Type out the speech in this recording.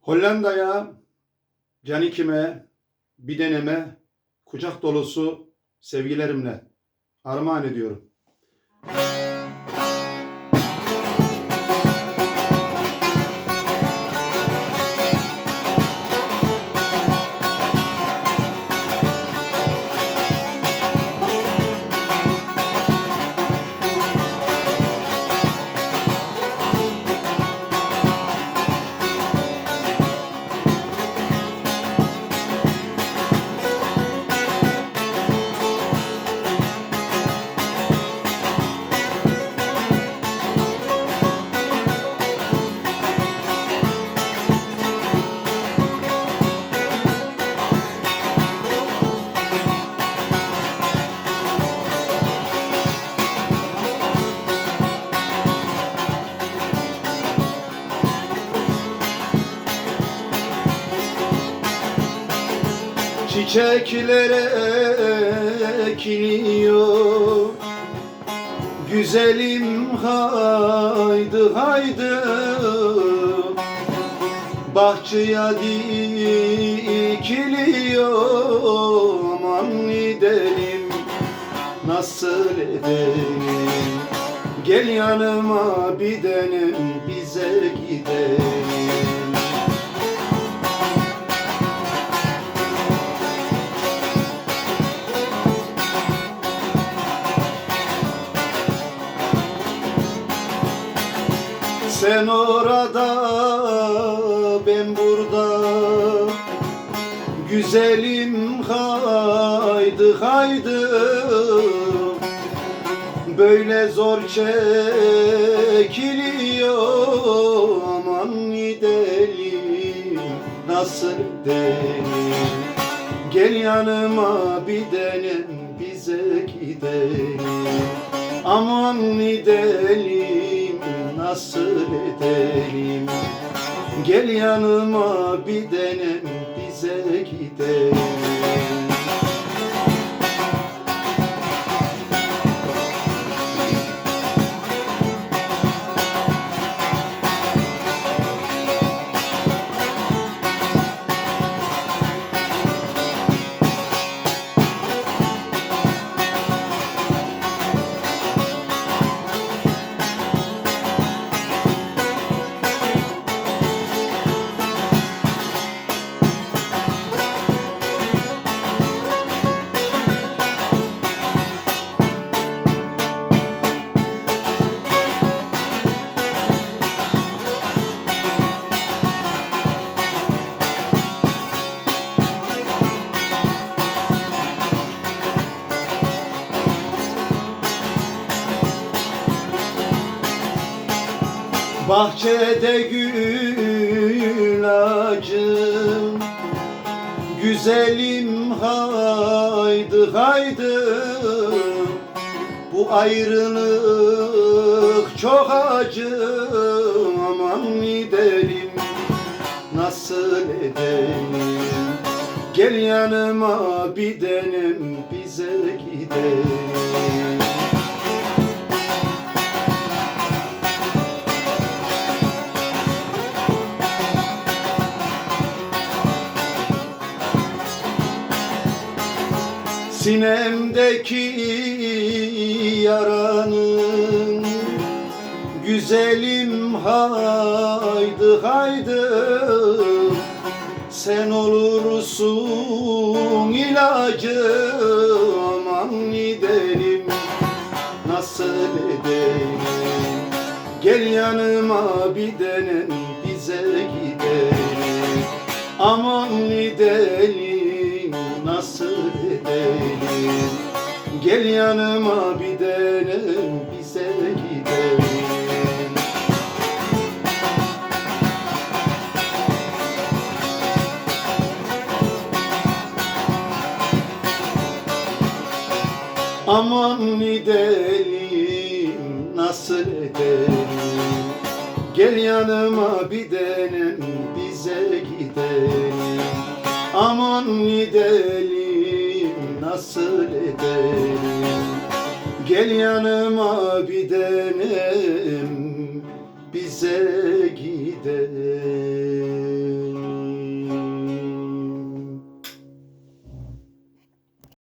Hollanda'ya Canikime bir deneme. Kucak dolusu sevgilerimle. Armağan ediyorum. Çiçeklere ekiliyor Güzelim haydi haydi. Bahçeye dikiliyor. Aman gidelim nasıl edelim? Gel yanıma bir denem bize gidelim Sen orada ben burada. Güzelim haydi haydi. Böyle zor çekiliyor Aman gidelim. Nasıl edelim Gel yanıma bir denem bize gidelim. Aman gidelim nasıl edelim? Gel yanıma bir denem bize gidelim Bahçede gül ağacım. Güzelim haydi haydi. Bu ayrılık çok acı. Aman gidelim nasıl edelim? Gel yanıma bir denem bize gidelim Sinemdeki yaranın Güzelim haydi haydi Sen olursun ilacı Aman gidelim nasıl edelim? Gel yanıma bir denem bize gidelim Aman gidelim nasıl edelim Gel yanıma bir denem bize gidelim. Aman gidelim nasıl edelim? Gel yanıma bir denem bize gidelim. Aman gidelim nasıl edelim Gel yanıma bir denem bize